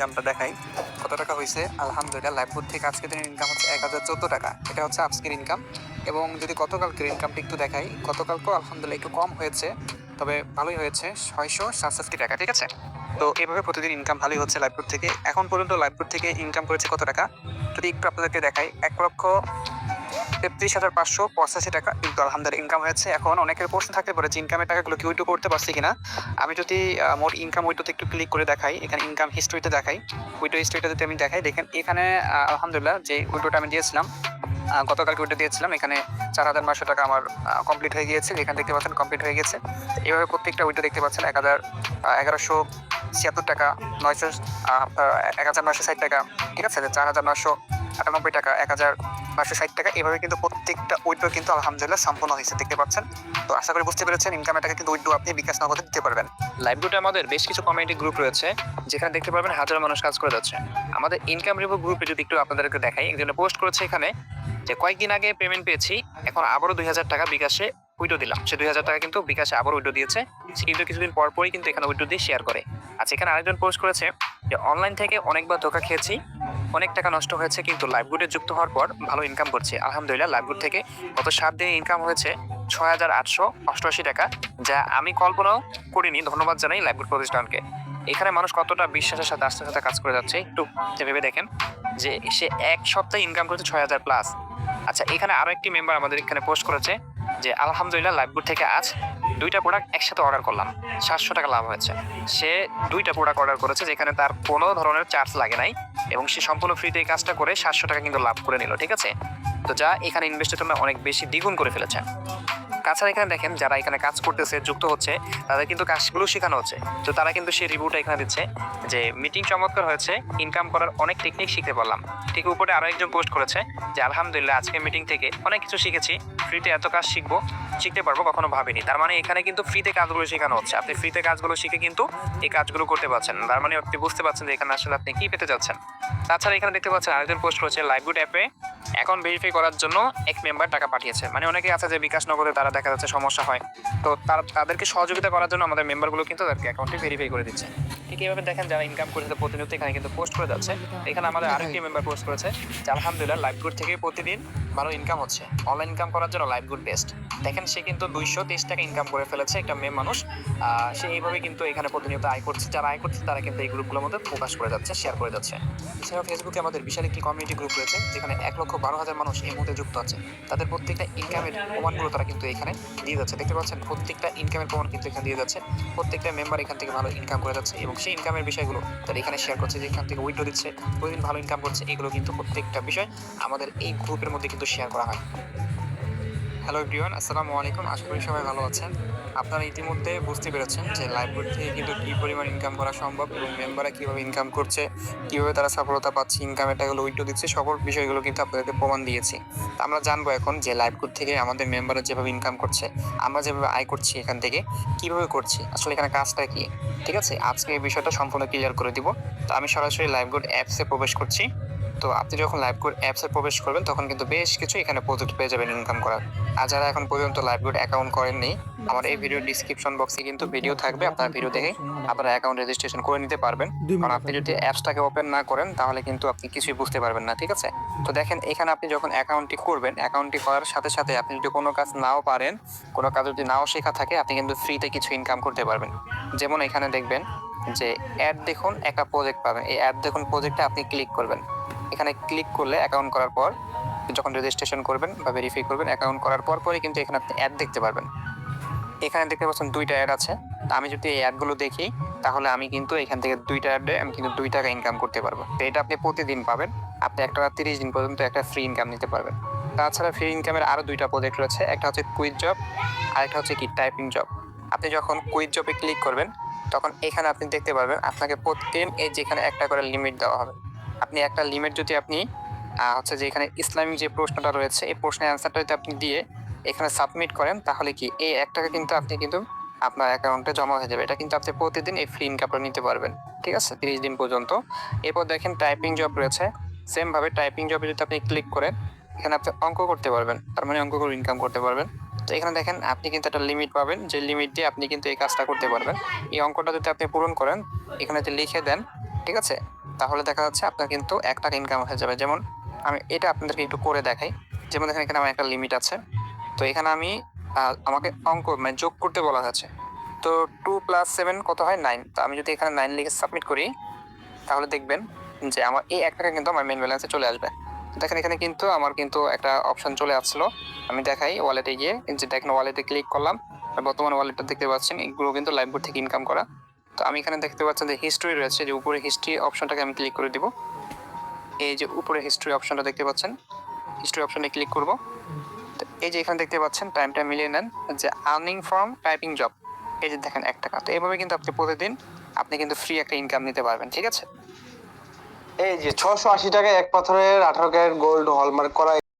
ইনকামটা দেখাই। কত টাকা হয়েছে আলহামদুলিল্লাহ লাইফবোর্ড থেকে আজকে দিনের ইনকাম হচ্ছে এক হাজার চোদ্দ টাকা। এটা হচ্ছে আজকের ইনকাম এবং যদি গতকালকের ইনকামটা একটু দেখাই, গতকালকেও আলহামদুলিল্লাহ একটু কম হয়েছে, তবে ভালোই হয়েছে, ছয়শো সাতষট্টি টাকা, ঠিক আছে? তো এভাবে প্রতিদিন ইনকাম ভালোই হচ্ছে লাইভবোর্ড থেকে। এখন পর্যন্ত লাইভবোর্ড থেকে ইনকাম করেছে কত টাকা? যদি একটু আপনাদেরকে দেখাই, এক লক্ষ তেত্রিশ হাজার পাঁচশো পঁচাশি টাকা কিন্তু আলহামদুলিল্লাহ ইনকাম হয়েছে। এখন অনেকের প্রশ্ন থাকতে পারে যে ইনকামের টাকাগুলো কি উইড্রো করতে পারছি কিনা? আমি যদি মোট ইনকাম উইড্রোতে একটু ক্লিক করে দেখাই, এখানে ইনকাম হিস্ট্রিতে দেখাই। উইড্রো হিস্ট্রিটা যদি আমি দেখাই, দেখেন এখানে আলহামদুলিল্লাহ যে উইড্রোটা আমি দিয়েছিলাম গতকালকে উইড্রো দিয়েছিলাম, এখানে চার হাজার নশো টাকা আমার কমপ্লিট হয়ে গিয়েছে। এখানে দেখতে পাচ্ছেন কমপ্লিট হয়ে গেছে। তো এইভাবে প্রত্যেকটা উইড্রো দেখতে পাচ্ছেন, এক হাজার এগারোশো ছিয়াত্তর টাকা, নয়শো এক হাজার নয়শো ষাট টাকা, ঠিক আছে? চার হাজার নশো আটানব্বই টাকা, এক হাজার নয়শো ষাট টাকা, এভাবে কিন্তু প্রত্যেকটা উইড্রো কিন্তু আলহামদুলিল্লাহ সম্পূর্ণ হয়েছে, দেখতে পাচ্ছেন? তো আশা করি বুঝতে পেরেছেন ইনকামের টাকা কিন্তু উইড্রো আপনি বিকাশ নগদে দিতে পারবেন। লাইভ গ্রুপে আমাদের বেশ কিছু কমিউনিটি গ্রুপ রয়েছে, যেখানে দেখতে পারবেন হাজার মানুষ কাজ করে যাচ্ছে। আমাদের ইনকাম রিভিউ গ্রুপে যদি একটু আপনাদেরকে দেখাই একজনে পোস্ট করেছে এখানে যে কয়েকদিন আগে পেমেন্ট পেয়েছি, এখন আবারও দুই হাজার টাকা বিকাশে উইডো দিলাম। সে দুই হাজার টাকা কিন্তু বিকাশে আবার উইডো দিয়েছে। সে কিন্তু কিছুদিন পর পরই কিন্তু এখানে উইডো দিয়ে শেয়ার করে। আচ্ছা এখানে আরেকজন পোস্ট করেছে যে অনলাইন থেকে অনেকবার ধোকা খেয়েছি, অনেক টাকা নষ্ট হয়েছে, কিন্তু লাইভগুডে যুক্ত হওয়ার পর ভালো ইনকাম করছি। আলহামদুলিল্লাহ লাইভগুড থেকে গত সাত দিনে ইনকাম হয়েছে ছয় হাজার আটশো অষ্টআশি টাকা, যা আমি কল্পনাও করিনি। ধন্যবাদ জানাই লাইভগুড প্রতিষ্ঠানকে। এখানে মানুষ কতটা বিশ্বাসের সাথে আস্তে সাথে কাজ করে যাচ্ছে, একটু ভেবে দেখেন যে সে এক সপ্তাহে ইনকাম করেছে ছয় হাজার প্লাস আচ্ছা এখানে আরও একটি মেম্বার আমাদের এখানে পোস্ট করেছে যে, আলহামদুলিল্লাহ লাইভগুড থেকে আজ দুইটা প্রোডাক্ট একসাথে অর্ডার করলাম। সাতশো টাকা লাভ হয়েছে। সে দুইটা প্রোডাক্ট অর্ডার করেছে, যেখানে তার কোনো ধরনের চার্জ লাগে নাই এবং সে সম্পূর্ণ ফ্রিতে এই কাজটা করে সাতশো টাকা কিন্তু লাভ করে নিল, ঠিক আছে? তো যা এখানে ইনভেস্টের জন্য অনেক বেশি দ্বিগুণ করে ফেলেছে। তাছাড়া এখানে দেখেন, যারা এখানে কাজ করতেছে, যুক্ত হচ্ছে, তাদের কিন্তু কাজগুলো শেখানো হচ্ছে। তো তারা কিন্তু সেই রিভিউটা এখানে দিচ্ছে যে মিটিং চমৎকার হয়েছে ইনকাম করার অনেক টেকনিক শিখতে পারলাম। ঠিক উপরে আরও একজন পোস্ট করেছে যে, আলহামদুলিল্লাহ, আজকে মিটিং থেকে অনেক কিছু শিখেছি। ফ্রিতে এত কাজ শিখব। শিখতে পারব, কখনো ভাবিনি। তার মানে এখানে কিন্তু ফ্রিতে কাজগুলো শেখানো হচ্ছে। আপনি ফ্রিতে কাজগুলো শিখে কিন্তু এই কাজগুলো করতে পারছেন। তার মানে আপনি বুঝতে পারছেন যে এখানে আসলে আপনি কি পেতে যাচ্ছেন। তাছাড়া এখানে দেখতে পাচ্ছেন আরেকজন পোস্ট করেছে লাইভগুড অ্যাপে অ্যাকাউন্ট ভেরিফাই করার জন্য এক মেম্বার টাকা পাঠিয়েছে। মানে অনেকে আছে যে বিকাশ নগরে তারা দেখা যাচ্ছে সমস্যা হয়। তো তারা তাদেরকে সহযোগিতা করার জন্য আমাদের মেম্বারগুলো কিন্তু তাদেরকে অ্যাকাউন্টে ভেরিফাই করে দিচ্ছে। ঠিক এইভাবে দেখেন যারা ইনকাম করছে, প্রতিনিয়ত এখানে কিন্তু পোস্ট করে যাচ্ছে। এখানে আমাদের আরেকটি মেম্বার পোস্ট করেছে, যে আলহামদুলিল্লাহ লাইভ গুড থেকে প্রতিদিন ভালো ইনকাম হচ্ছে। অনলাইন ইনকাম করার জন্য লাইভ গুড বেস্ট দেখেন সে কিন্তু দুইশো তেইশ টাকা ইনকাম করে ফেলেছে একটা মেয়ে মানুষ। সে এইভাবে কিন্তু এখানে প্রতিনিয়ত আয় করছে। যারা আয় করছে, তারা কিন্তু এই গ্রুপগুলোর মধ্যে প্রকাশ করে যাচ্ছে শেয়ার করে যাচ্ছে। এছাড়াও ফেসবুকে আমাদের বিশাল একটি কমিউনিটি গ্রুপ রয়েছে, যেখানে এক লক্ষ বারো হাজার মানুষ এই মুহূর্তে যুক্ত আছে। তাদের প্রত্যেকটা ইনকামের প্রমাণগুলো তারা কিন্তু এখানে দিয়ে যাচ্ছে। দেখতে পাচ্ছেন, প্রত্যেকটা ইনকামের প্রমাণ কিন্তু এখানে দিয়ে যাচ্ছে। প্রত্যেকটা মেম্বার এখান থেকে ভালো ইনকাম করে যাচ্ছে এবং সেই ইনকামের বিষয়গুলো তারা এখানে শেয়ার করছে যে এখান থেকে উইড্রো দিচ্ছে, প্রতিদিন ভালো ইনকাম করছে, এগুলো কিন্তু প্রত্যেকটা বিষয় আমাদের এই গ্রুপের মধ্যে কিন্তু শেয়ার করা হয়। হ্যালো এভরিওয়ান আসসালামু আলাইকুম। আশা করি সবাই ভালো আছেন। আপনারা ইতিমধ্যে বুঝতে পেরেছেন যে লাইভবোর্ড থেকে কিন্তু কী পরিমাণ ইনকাম করা সম্ভব এবং মেম্বাররা কীভাবে ইনকাম করছে, কীভাবে তারা সফলতা পাচ্ছে ইনকামের টাকাগুলো উইড্রো দিচ্ছে, সকল বিষয়গুলো কিন্তু আপনাদেরকে প্রমাণ দিয়েছি। তো আমরা জানব এখন যে লাইভবোর্ড থেকে আমাদের মেম্বাররা যেভাবে ইনকাম করছে, আমরা যেভাবে আয় করছি এখান থেকে, কীভাবে করছি, আসলে এখানে কাজটা কি? ঠিক আছে? আজকে এই বিষয়টা সম্পূর্ণ ক্লিয়ার করে দিব। তো আমি সরাসরি লাইভবোর্ড অ্যাপসে প্রবেশ করছি। তো আপনি যখন লাইভ গুড অ্যাপসে প্রবেশ করবেন তখন কিন্তু বেশ কিছু এখানে প্রজেক্ট পেয়ে যাবেন ইনকাম করার। আর যারা এখন পর্যন্ত লাইভ গুড অ্যাকাউন্ট করেননি আমার এই ভিডিও ডিসক্রিপশন বক্সে কিন্তু ভিডিও থাকবে। আপনার ভিডিও দেখে আপনারা অ্যাকাউন্ট রেজিস্ট্রেশন করে নিতে পারবেন। কারণ আপনি যদি অ্যাপসটাকে ওপেন না করেন তাহলে কিন্তু আপনি কিছুই বুঝতে পারবেন না ঠিক আছে? তো দেখেন এখানে আপনি যখন অ্যাকাউন্টটি করবেন অ্যাকাউন্টটি করার সাথে সাথে আপনি যদি কোনো কাজ নাও পারেন কোনো কাজ যদি নাও শেখা থাকে আপনি কিন্তু ফ্রিতে কিছু ইনকাম করতে পারবেন। যেমন এখানে দেখবেন যে অ্যাড দেখুন একটা প্রজেক্ট পাবেন। এই অ্যাড দেখুন প্রজেক্টে আপনি ক্লিক করবেন। এখানে ক্লিক করলে অ্যাকাউন্ট করার পর যখন রেজিস্ট্রেশন করবেন বা ভেরিফাই করবেন অ্যাকাউন্ট করার পর পরে কিন্তু এখানে আপনি অ্যাড দেখতে পারবেন। এখানে দেখতে পাচ্ছেন দুইটা অ্যাড আছে। আমি যদি এই অ্যাডগুলো দেখি, তাহলে আমি কিন্তু এখান থেকে দুইটা অ্যাডে আমি কিন্তু দুই টাকা ইনকাম করতে পারব। তো এটা আপনি প্রতিদিন পাবেন। আপনি একটা তিরিশ দিন পর্যন্ত একটা ফ্রি ইনকাম নিতে পারবেন। তাছাড়া ফ্রি ইনকামের আরও দুইটা প্রজেক্ট রয়েছে। একটা হচ্ছে কুইজ জব আর একটা হচ্ছে কি টাইপিং জব আপনি যখন কুইজ জবে ক্লিক করবেন, তখন এখানে আপনি দেখতে পারবেন আপনাকে প্রতিদিন এই যেখানে একটা করে লিমিট দেওয়া হবে। আপনি একটা লিমিট যদি আপনি হচ্ছে যে এখানে ইসলামিক যে প্রশ্নটা রয়েছে, এই প্রশ্নের অ্যান্সারটা যদি আপনি দিয়ে এখানে সাবমিট করেন, তাহলে কি এই এক টাকা কিন্তু আপনি কিন্তু আপনার অ্যাকাউন্টে জমা হয়ে যাবে। এটা কিন্তু আপনি প্রতিদিন এই ফ্রি ইনকামটা নিতে পারবেন। ঠিক আছে? তিরিশ দিন পর্যন্ত। এরপর দেখেন টাইপিং জব রয়েছে। সেমভাবে টাইপিং জবে যদি আপনি ক্লিক করেন, এখানে আপনি অঙ্ক করতে পারবেন। তার মানে অঙ্ক করে ইনকাম করতে পারবেন। তো এখানে দেখেন আপনি কিন্তু একটা লিমিট পাবেন, যে লিমিট দিয়ে আপনি কিন্তু এই কাজটা করতে পারবেন। এই অঙ্কটা যদি আপনি পূরণ করেন, এখানে যদি লিখে দেন, ঠিক আছে? তাহলে দেখা যাচ্ছে আপনার কিন্তু এক টাকা ইনকাম হয়ে যাবে। যেমন আমি এটা আপনাদেরকে একটু করে দেখাই। যেমন দেখেন এখানে আমার একটা লিমিট আছে। তো এখানে আমি আমাকে অঙ্ক মানে যোগ করতে বলা হয়েছে। তো টু প্লাস সেভেন কত হয়? নাইন তো আমি যদি এখানে নাইন লিখে সাবমিট করি, তাহলে দেখবেন যে আমার এই এক টাকা কিন্তু আমার মেন ব্যালেন্সে চলে আসবে। দেখেন এখানে কিন্তু আমার কিন্তু একটা অপশন চলে আসছিল আমি দেখাই ওয়ালেটে গিয়ে, যে দেখেন ওয়ালেটে ক্লিক করলাম। বর্তমানে ওয়ালেটটা দেখতে পাচ্ছেন, এগুলো কিন্তু লাইভ বোর্ড থেকে ইনকাম করা। তো আমি এখানে দেখতে পাচ্ছেন যে হিস্ট্রি রয়েছে, যে উপরে হিস্ট্রি অপশনটাকে আমি ক্লিক করে দিব। এই যে উপরে হিস্ট্রি অপশনটা দেখতে পাচ্ছেন হিস্ট্রি অপশনে ক্লিক করব। তো এই যে এখানে দেখতে পাচ্ছেন টাইমটা মিলিয়ে নেন, যে আর্নিং ফ্রম টাইপিং জব এই যে দেখেন এক টাকা তো এইভাবে কিন্তু আপনি প্রতিদিন, আপনি কিন্তু ফ্রি একটা ইনকাম নিতে পারবেন, ঠিক আছে? এই যে ছশো আশি টাকায় এক পাথরের আঠারো ক্যারেট গোল্ড হলমার্ক করা